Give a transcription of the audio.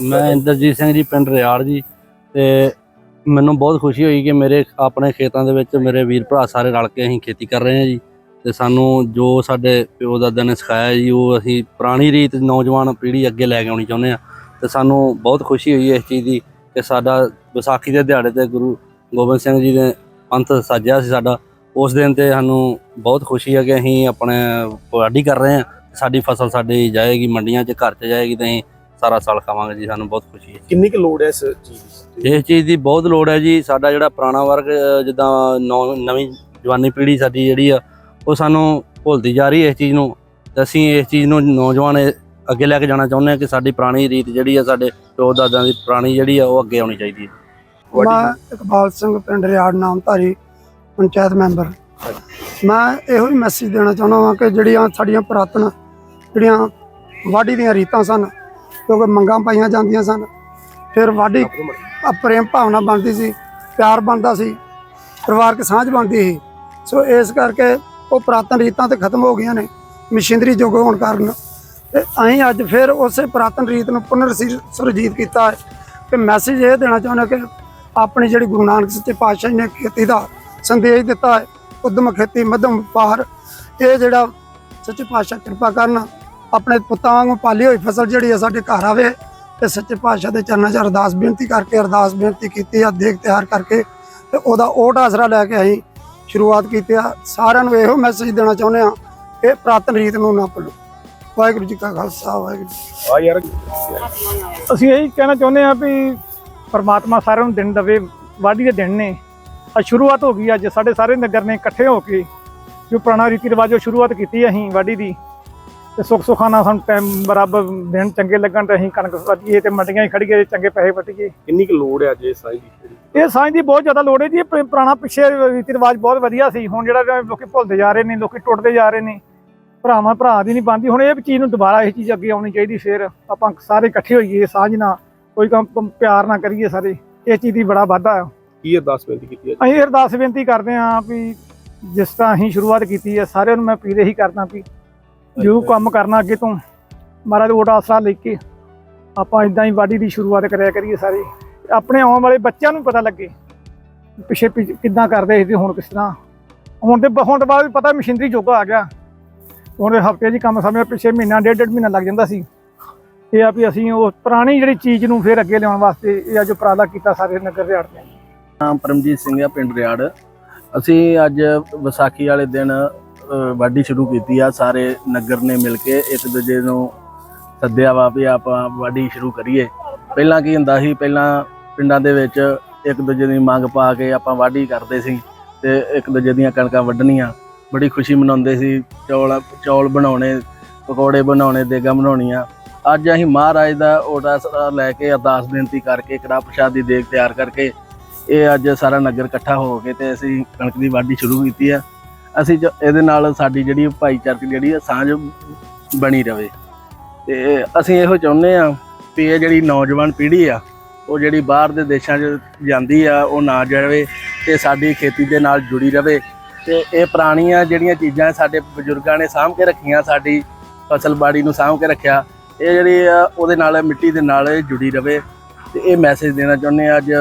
ਮੈਂ ਇੰਦਰਜੀਤ ਸਿੰਘ ਜੀ, ਪਿੰਡ ਰਿਆੜ ਜੀ ਤੇ ਮੈਨੂੰ ਬਹੁਤ ਖੁਸ਼ੀ ਹੋਈ ਕਿ ਮੇਰੇ ਆਪਣੇ ਖੇਤਾਂ ਦੇ ਵਿੱਚ ਮੇਰੇ ਵੀਰ ਭਰਾ ਸਾਰੇ ਰਲ ਕੇ ਅਸੀਂ ਖੇਤੀ ਕਰ ਰਹੇ ਹਾਂ ਜੀ ਤੇ ਸਾਨੂੰ ਜੋ ਸਾਡੇ ਪਿਓ ਦਾਦਾ ਨੇ ਸਿਖਾਇਆ ਜੀ, ਉਹ ਅਸੀਂ ਪੁਰਾਣੀ ਰੀਤ ਨੌਜਵਾਨ ਪੀੜ੍ਹੀ ਅੱਗੇ ਲੈ ਕੇ ਆਉਣੀ ਚਾਹੁੰਦੇ ਆ ਤੇ ਸਾਨੂੰ ਬਹੁਤ ਖੁਸ਼ੀ ਹੋਈ ਇਸ ਚੀਜ਼ ਦੀ ਕਿ ਸਾਡਾ ਵਿਸਾਖੀ ਦੇ ਦਿਹਾੜੇ ਤੇ ਗੁਰੂ ਗੋਬਿੰਦ ਸਿੰਘ ਜੀ ਨੇ ਪੰਥ ਸਾਜਿਆ ਸੀ ਸਾਡਾ, ਉਸ ਦਿਨ ਤੇ ਸਾਨੂੰ ਬਹੁਤ ਖੁਸ਼ੀ ਹੈ ਕਿ ਅਸੀਂ ਆਪਣੇ ਵਾਢੀ ਕਰ ਰਹੇ ਹਾਂ ਸਾਡੀ ਫਸਲ ਸਾਡੀ ਜਾਏਗੀ, ਮੰਡੀਆਂ 'ਚ ਘਰ 'ਚ ਜਾਏਗੀ ਤੇ ਅਸੀਂ ਸਾਰਾ ਸਾਲ ਖਾਵਾਂਗੇ ਜੀ ਸਾਨੂੰ ਬਹੁਤ ਖੁਸ਼ੀ ਹੈ ਕਿੰਨੀ ਕੁ ਲੋੜ ਹੈ ਇਸ ਚੀਜ਼ ਦੀ? ਇਸ ਚੀਜ਼ ਦੀ ਬਹੁਤ ਲੋੜ ਹੈ ਜੀ ਸਾਡਾ ਜਿਹੜਾ ਪੁਰਾਣਾ ਵਰਗ ਜਿੱਦਾਂ ਨੌ- ਨਵੀਂ ਜਵਾਨੀ ਪੀੜ੍ਹੀ ਸਾਡੀ ਜਿਹੜੀ ਆ ਉਹ ਸਾਨੂੰ ਭੁੱਲਦੀ ਜਾ ਰਹੀ ਹੈ ਇਸ ਚੀਜ਼ ਨੂੰ। ਤੇ ਅਸੀਂ ਇਸ ਚੀਜ਼ ਨੂੰ ਨੌਜਵਾਨ ਅੱਗੇ ਲੈ ਕੇ ਜਾਣਾ ਚਾਹੁੰਦੇ ਹਾਂ ਕਿ ਸਾਡੀ ਪੁਰਾਣੀ ਰੀਤ ਜਿਹੜੀ ਆ ਸਾਡੇ ਪਿਓ ਦਾਦਿਆਂ ਦੀ ਪੁਰਾਣੀ ਜਿਹੜੀ ਆ ਉਹ ਅੱਗੇ ਆਉਣੀ ਚਾਹੀਦੀ ਹੈ। ਮੈਂ ਇਕਬਾਲ ਸਿੰਘ ਪਿੰਡ ਰਿਆੜ ਨਾਮਧਾਰੀ ਪੰਚਾਇਤ ਮੈਂਬਰ। ਮੈਂ ਇਹੋ ਹੀ ਮੈਸੇਜ ਦੇਣਾ ਚਾਹੁੰਦਾ ਹਾਂ ਕਿ ਜਿਹੜੀਆਂ ਸਾਡੀਆਂ ਪੁਰਾਤਨ ਜਿਹੜੀਆਂ ਵਾਢੀ ਦੀਆਂ ਰੀਤਾਂ ਸਨ ਕਿਉਂਕਿ ਮੰਗਾਂ ਪਾਈਆਂ ਜਾਂਦੀਆਂ ਸਨ। ਫਿਰ ਵਾਢੀ ਪ੍ਰੇਮ ਭਾਵਨਾ ਬਣਦੀ ਸੀ, ਪਿਆਰ ਬਣਦਾ ਸੀ, ਪਰਿਵਾਰਕ ਸਾਂਝ ਬਣਦੀ ਸੀ। ਸੋ ਇਸ ਕਰਕੇ ਉਹ ਪੁਰਾਤਨ ਰੀਤਾਂ ਤੇ ਖਤਮ ਹੋ ਗਈਆਂ ਨੇ, ਮਸ਼ੀਨਰੀ ਯੁੱਗ ਹੋਣ ਕਾਰਨ। ਤੇ ਅਸੀਂ ਅੱਜ ਫਿਰ ਉਸੇ ਪੁਰਾਤਨ ਰੀਤ ਨੂੰ ਪੁਨਰ ਸੁਰਜੀਤ ਕੀਤਾ ਹੈ। ਕਿ ਮੈਸੇਜ ਇਹ ਦੇਣਾ ਚਾਹੁੰਦਾ ਕਿ ਆਪਣੀ ਜਿਹੜੀ ਗੁਰੂ ਨਾਨਕ ਸੱਚੇ ਪਾਤਸ਼ਾਹ ਜੀ ਨੇ ਖੇਤੀ ਦਾ ਸੰਦੇਸ਼ ਦਿੱਤਾ ਹੈ, ਉਦਮ ਖੇਤੀ ਮਧਮ ਵਪਾਰ ਇਹ ਜਿਹੜਾ ਸੱਚੇ ਪਾਤਸ਼ਾਹ ਕਿਰਪਾ ਕਰਨ ਆਪਣੇ ਪੁੱਤਾਂ ਵਾਂਗੂ ਪਾਲੀ ਹੋਈ ਫਸਲ ਜਿਹੜੀ ਹੈ ਸਾਡੇ ਘਰ ਆਵੇ ਤੇ ਸੱਚੇ ਪਾਤਸ਼ਾਹ ਦੇ ਚਰਨਾਂ 'ਚ ਅਰਦਾਸ ਬੇਨਤੀ ਕਰਕੇ ਅਰਦਾਸ ਬੇਨਤੀ ਕੀਤੀ ਆ ਦੇਖ ਤਿਆਰ ਕਰਕੇ ਤੇ ਉਹਦਾ ਓਟ ਆਸਰਾ ਲੈ ਕੇ ਅਸੀਂ ਸ਼ੁਰੂਆਤ ਕੀਤੀ ਆ। ਸਾਰਿਆਂ ਨੂੰ ਇਹੋ ਮੈਸੇਜ ਦੇਣਾ ਚਾਹੁੰਦੇ ਆ ਇਹ ਪ੍ਰਾਤਨ ਰੀਤ ਨੂੰ ਨਾ ਭੁੱਲੋ। ਵਾਹਿਗੁਰੂ ਜੀ ਕਾ ਖਾਲਸਾ ਵਾਹਿਗੁਰੂ ਕੀ। ਆ ਯਾਰ। ਅਸੀਂ ਇਹੀ ਕਹਿਣਾ ਚਾਹੁੰਦੇ ਹਾਂ ਵੀ ਪਰਮਾਤਮਾ ਸਾਰਿਆਂ ਨੂੰ ਦਿਨ ਦਵੇ ਵਾਢੀ ਦੇ ਦਿਨ ਨੇ। ਅੱਜ ਸ਼ੁਰੂਆਤ ਹੋ ਗਈ ਅੱਜ ਸਾਡੇ ਸਾਰੇ ਨਗਰ ਨੇ ਇਕੱਠੇ ਹੋ ਕੇ ਜੋ ਪੁਰਾਣਾ ਰੀਤੀ ਰਿਵਾਜੋ ਸ਼ੁਰੂਆਤ ਕੀਤੀ ਅਸੀਂ ਵਾਢੀ ਦੀ। ਤੇ ਸੁੱਖ ਸੁਖਾਨਾ ਸਾਨੂੰ ਟਾਈਮ ਬਰਾਬਰ ਦਿਨ ਚੰਗੇ ਲੱਗਣ ਤੇ ਅਸੀਂ ਕਣਕ ਵੱਢੀਏ ਤੇ ਮੰਡੀਆਂ 'ਚ ਖੜੀਏ ਚੰਗੇ ਪੈਸੇ ਵੱਟੀਏ ਕਿੰਨੀ ਕੁ ਲੋੜ ਹੈ ਅੱਜ ਸਾਈ ਦੀ? ਇਹ ਸਾਂਝ ਦੀ ਬਹੁਤ ਜ਼ਿਆਦਾ ਲੋੜ ਹੈ ਜੀ ਇਹ ਪੁਰਾਣਾ ਪਿੱਛੇ ਰੀਤੀ ਰਿਵਾਜ ਬਹੁਤ ਵਧੀਆ ਸੀ ਹੁਣ ਜਿਹੜਾ ਲੋਕੀ ਭੁੱਲਦੇ ਜਾ ਰਹੇ ਨੇ ਲੋਕੀ ਟੁੱਟਦੇ ਜਾ ਰਹੇ ਨੇ। ਭਰਾਵਾਂ ਭਰਾ ਦੀ ਨਹੀਂ ਬਣਦੀ ਹੁਣ ਇਹ ਚੀਜ਼ ਨੂੰ ਦੁਬਾਰਾ ਇਹ ਚੀਜ਼ ਅੱਗੇ ਆਉਣੀ ਚਾਹੀਦੀ ਫਿਰ ਆਪਾਂ ਸਾਰੇ ਇਕੱਠੇ ਹੋਈਏ ਸਾਂਝ ਨਾਲ ਕੋਈ ਕੰਮ ਪ- ਪਿਆਰ ਨਾਲ ਕਰੀਏ ਸਾਰੇ ਇਹ ਚੀਜ਼ ਦੀ ਬੜਾ ਵਾਧਾ ਹੈ ਕੀ ਅਰਦਾਸ ਬੇਨਤੀ ਕੀਤੀ ਹੈ ਅਸੀਂ ਅਰਦਾਸ ਬੇਨਤੀ ਕਰਦੇ ਹਾਂ ਵੀ ਜਿਸ ਤਰ੍ਹਾਂ ਅਸੀਂ ਸ਼ੁਰੂਆਤ ਕੀਤੀ ਹੈ ਸਾਰਿਆਂ ਨੂੰ ਮੈਂ ਅਪੀਲ ਇਹੀ ਕਰਦਾ ਵੀ ਜੋ ਕੰਮ ਕਰਨਾ ਅੱਗੇ ਤੋਂ। ਮਹਾਰਾਜ ਦਾ ਆਸਰਾ ਲੈ ਕੇ ਆਪਾਂ ਇਦਾਂ ਹੀ ਵਾਢੀ ਦੀ ਸ਼ੁਰੂਆਤ ਕਰਿਆ ਕਰੀਏ ਸਾਰੇ। ਆਪਣੇ ਆਉਣ ਵਾਲੇ ਬੱਚਿਆਂ ਨੂੰ ਪਤਾ ਲੱਗੇ ਪਿੱਛੇ ਪਿ- ਕਿੱਦਾਂ ਕਰਦੇ ਸੀ ਹੁਣ ਕਿਸ ਤਰ੍ਹਾਂ। ਹੁਣ ਤੇ ਹੁਣ ਤੋਂ ਬਾਅਦ ਵੀ ਪਤਾ ਮਸ਼ੀਨਰੀ ਜੋਗਾ ਆ ਗਿਆ। ਹੁਣ ਹਫ਼ਤੇ 'ਚ ਕੰਮ ਸਮੇਂ ਪਿੱਛੇ ਮਹੀਨਾ, ਡੇਢ ਡੇਢ ਮਹੀਨਾ ਲੱਗ ਜਾਂਦਾ ਸੀ। ਇਹ ਆ ਵੀ ਅਸੀਂ ਉਹ ਪੁਰਾਣੀ ਜਿਹੜੀ ਚੀਜ਼ ਨੂੰ ਫਿਰ ਅੱਗੇ ਲਿਆਉਣ ਵਾਸਤੇ ਇਹ ਅੱਜ ਉਪਰਾਲਾ ਕੀਤਾ ਸਾਰੇ ਨਗਰ ਦੇ ਨੇ। ਨਾਮ ਪਰਮਜੀਤ ਸਿੰਘ ਆ, ਪਿੰਡ ਰਿਆੜ ਅਸੀਂ ਅੱਜ ਵਿਸਾਖੀ ਵਾਲੇ ਦਿਨ ਵਾਢੀ ਸ਼ੁਰੂ ਕੀਤੀ ਆ, ਸਾਰੇ ਨਗਰ ਨੇ ਮਿਲ ਕੇ ਇੱਕ ਦੂਜੇ ਨੂੰ ਸੱਦਿਆ ਵਾ ਵੀ ਆਪਾਂ ਵਾਢੀ ਸ਼ੁਰੂ ਕਰੀਏ। ਪਹਿਲਾਂ ਕੀ ਹੁੰਦਾ ਸੀ, ਪਹਿਲਾਂ ਪਿੰਡਾਂ ਦੇ ਵਿੱਚ ਇੱਕ ਦੂਜੇ ਦੀ ਮੰਗ ਪਾ ਕੇ ਆਪਾਂ ਵਾਢੀ ਕਰਦੇ ਸੀ ਤੇ ਇੱਕ ਦੂਜੇ ਦੀਆਂ ਕਣਕਾਂ ਵੱਢਣੀਆਂ। ਬੜੀ ਖੁਸ਼ੀ ਮਨਾਉਂਦੇ ਸੀ, ਚੌਲ ਚੌਲ ਬਣਾਉਣੇ, ਪਕੌੜੇ ਬਣਾਉਣੇ, ਦੇਗਾ ਬਣਾਉਣੀਆਂ। ਅੱਜ ਅਸੀਂ ਮਹਾਰਾਜ ਦਾ ਓਟਾ ਲੈ ਕੇ ਅਰਦਾਸ ਬੇਨਤੀ ਕਰਕੇ ਕੜਾ ਪ੍ਰਸ਼ਾਦ ਦੀ ਦੇਗ ਤਿਆਰ ਕਰਕੇ ਇਹ ਅੱਜ ਸਾਰਾ ਨਗਰ ਇਕੱਠਾ ਹੋ ਕੇ ਤੇ ਅਸੀਂ ਕਣਕ ਦੀ ਵਾਢੀ ਸ਼ੁਰੂ ਕੀਤੀ ਆ। ਅਸੀਂ ਜ- ਇਹਦੇ ਨਾਲ ਸਾਡੀ ਜਿਹੜੀ ਭਾਈਚਾਰਕ ਜਿਹੜੀ ਆ ਸਾਂਝ ਬਣੀ ਰਵੇ। ਤੇ ਅਸੀਂ ਇਹੋ ਚਾਹੁੰਦੇ ਆ ਵੀ ਇਹ ਜਿਹੜੀ ਨੌਜਵਾਨ ਪੀੜ੍ਹੀ ਆ, ਉਹ ਜਿਹੜੀ ਬਾਹਰ ਦੇ ਦੇਸ਼ਾਂ 'ਚ ਜਾਂਦੀ ਆ, ਉਹ ਨਾ ਜਾਵੇ ਤੇ ਸਾਡੀ ਖੇਤੀ ਦੇ ਨਾਲ ਜੁੜੀ ਰਵੇ। ਤੇ ਇਹ ਪੁਰਾਣੀਆਂ ਜਿਹੜੀਆਂ ਚੀਜ਼ਾਂ ਸਾਡੇ ਬਜ਼ੁਰਗਾਂ ਨੇ ਸਾਂਭ ਕੇ ਰੱਖੀਆਂ, ਸਾਡੀ ਫਸਲ ਬਾੜੀ ਨੂੰ ਸਾਂਭ ਕੇ ਰੱਖਿਆ, ਇਹ ਜਿਹੜੀ ਆ, ਉਹਦੇ ਨਾਲ ਮਿੱਟੀ ਦੇ ਨਾਲ ਇਹ ਜੁੜੀ ਰਵੇ। ਤੇ ਇਹ ਮੈਸੇਜ ਦੇਣਾ ਚਾਹੁੰਦੇ ਆ ਅੱਜ